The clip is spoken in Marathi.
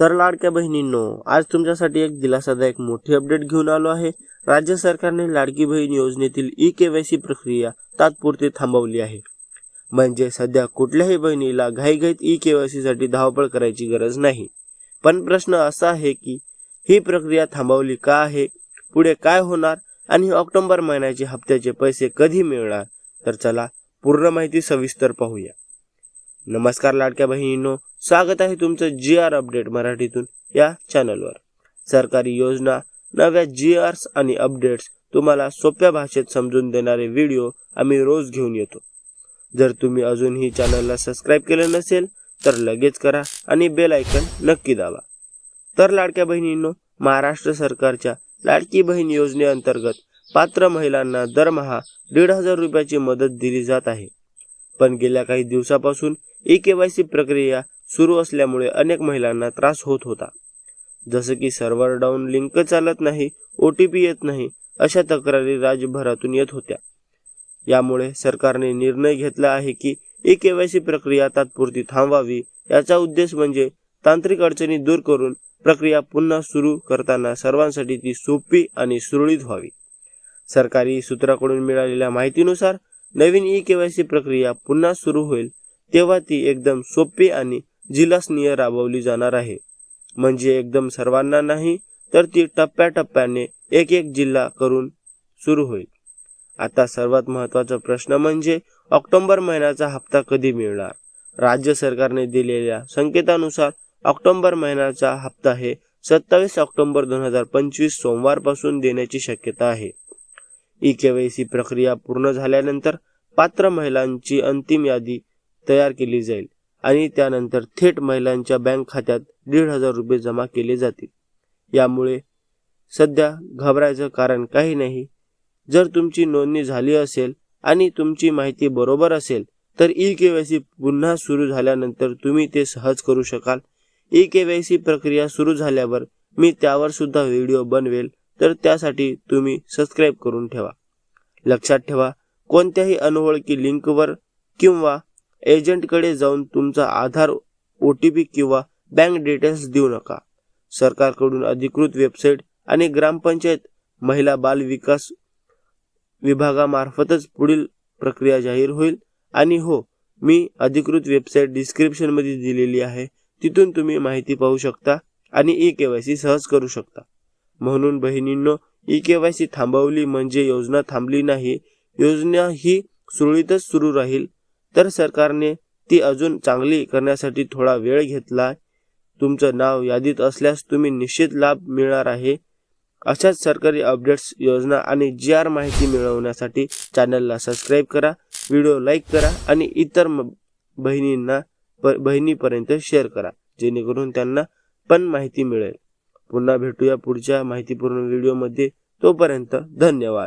तर लाडक्या बहिणींनो आज तुमच्यासाठी एक दिलासादायक मोठी अपडेट घेऊन आलो आहे. राज्य सरकारने लाडकी बहीण योजनेतील ई केवायसी प्रक्रिया तात्पुरती थांबवली आहे. म्हणजे सध्या कुठल्याही बहिणीला घाईघाईत ई केवायसी साठी धावपळ करायची गरज नाही. पण प्रश्न असा आहे की ही प्रक्रिया थांबवली का आहे? पुढे काय होणार? आणि ऑक्टोबर महिन्याचे हप्त्याचे पैसे कधी मिळणार? तर चला पूर्ण माहिती सविस्तर पाहूया. नमस्कार लाडक्या बहिणींनो स्वागत आहे तुमचं जी आर अपडेट मराठीतून या चॅनलवर सरकारी योजना नव्या जी आर्स आणि अपडेट्स तुम्हाला सोप्या भाषेत समजून देणारे व्हिडिओ आम्ही रोज घेऊन येतो. जर तुम्ही अजूनही चॅनलला सबस्क्राईब केलं नसेल तर लगेच करा आणि बेल ऐकन नक्की दाबा. तर लाडक्या बहिणींनो महाराष्ट्र सरकारच्या लाडकी बहीण योजनेअंतर्गत पात्र महिलांना दरमहा दीड हजार रुपयाची मदत दिली जात आहे. पण गेल्या काही दिवसापासून ई केवायसी प्रक्रिया सुरू असल्यामुळे अनेक महिलांना त्रास होत होता. जसं की सर्व्हर डाऊन लिंक चालत नाही ओ टी पी येत नाही अशा तक्रारी राज्यभरातून येत होत्या. यामुळे सरकारने निर्णय घेतला आहे की ई केवायसी प्रक्रिया तात्पुरती थांबवावी याचा उद्देश म्हणजे तांत्रिक अडचणी दूर करून प्रक्रिया पुन्हा सुरू करताना सर्वांसाठी ती सोपी आणि सुरळीत व्हावी. सरकारी सूत्राकडून मिळालेल्या माहितीनुसार नवीन ई केवायसी प्रक्रिया पुन्हा सुरू होईल तेव्हा ती एकदम सोपी आणि जिलासनीय राबवली जाणार आहे. म्हणजे एकदम सर्वांना नाही तर ती टप्प्याटप्प्याने एक एक जिल्हा करून सुरू होईल. आता सर्वात महत्त्वाचा प्रश्न म्हणजे ऑक्टोबर महिन्याचा हप्ता कधी मिळणार? राज्य सरकारने दिलेल्या संकेतानुसार ऑक्टोबर महिन्याचा हप्ता हे सत्तावीस ऑक्टोबर दोन हजार पंचवीस सोमवारपासून देण्याची शक्यता आहे. ई केवायसी प्रक्रिया पूर्ण झाल्यानंतर पात्र महिलांची अंतिम यादी तयार केली जाईल आणि त्यानंतर थेट महिलांच्या बँक खात्यात दीड हजार रुपये जमा केले जातील. यामुळे सध्या घाबरायचं कारण काही नाही. जर तुमची नोंदणी झाली असेल आणि तुमची माहिती बरोबर असेल तर ई के वाय सी पुन्हा सुरू झाल्यानंतर तुम्ही ते सहज करू शकाल. ई के वाय सी प्रक्रिया सुरू झाल्यावर मी त्यावर सुद्धा व्हिडिओ बनवेल तर त्यासाठी तुम्ही सबस्क्राईब करून ठेवा. लक्षात ठेवा कोणत्याही अनोळखी लिंकवर किंवा एजंटकडे जाऊन तुमचा आधार ओ टी पी किंवा बँक डिटेल्स देऊ नका. सरकारकडून अधिकृत वेबसाईट आणि ग्रामपंचायत महिला बाल विकास विभागामार्फतच पुढील प्रक्रिया जाहीर होईल. आणि हो मी अधिकृत वेबसाईट डिस्क्रिप्शनमध्ये दिलेली आहे तिथून तुम्ही माहिती पाहू शकता आणि ई के वाय सी सहज करू शकता. म्हणून बहिणींनो ई के वाय सी थांबवली म्हणजे योजना थांबली नाही. योजना ही सुरळीतच सुरू राहील. तर सरकारने ती अजून चांगली करण्यासाठी थोडा वेळ घेतला तुमचं नाव यादीत असल्यास तुम्ही निश्चित लाभ मिळणार आहे. अशाच सरकारी अपडेट्स योजना आणि जी आर माहिती मिळवण्यासाठी चॅनलला सबस्क्राईब करा व्हिडिओ लाईक करा आणि इतर म- बहिणींना प- बहिणीपर्यंत शेअर करा जेणेकरून त्यांना पण माहिती मिळेल. पुन्हा भेटूया पुढच्या माहितीपूर्ण व्हिडिओमध्ये तोपर्यंत धन्यवाद.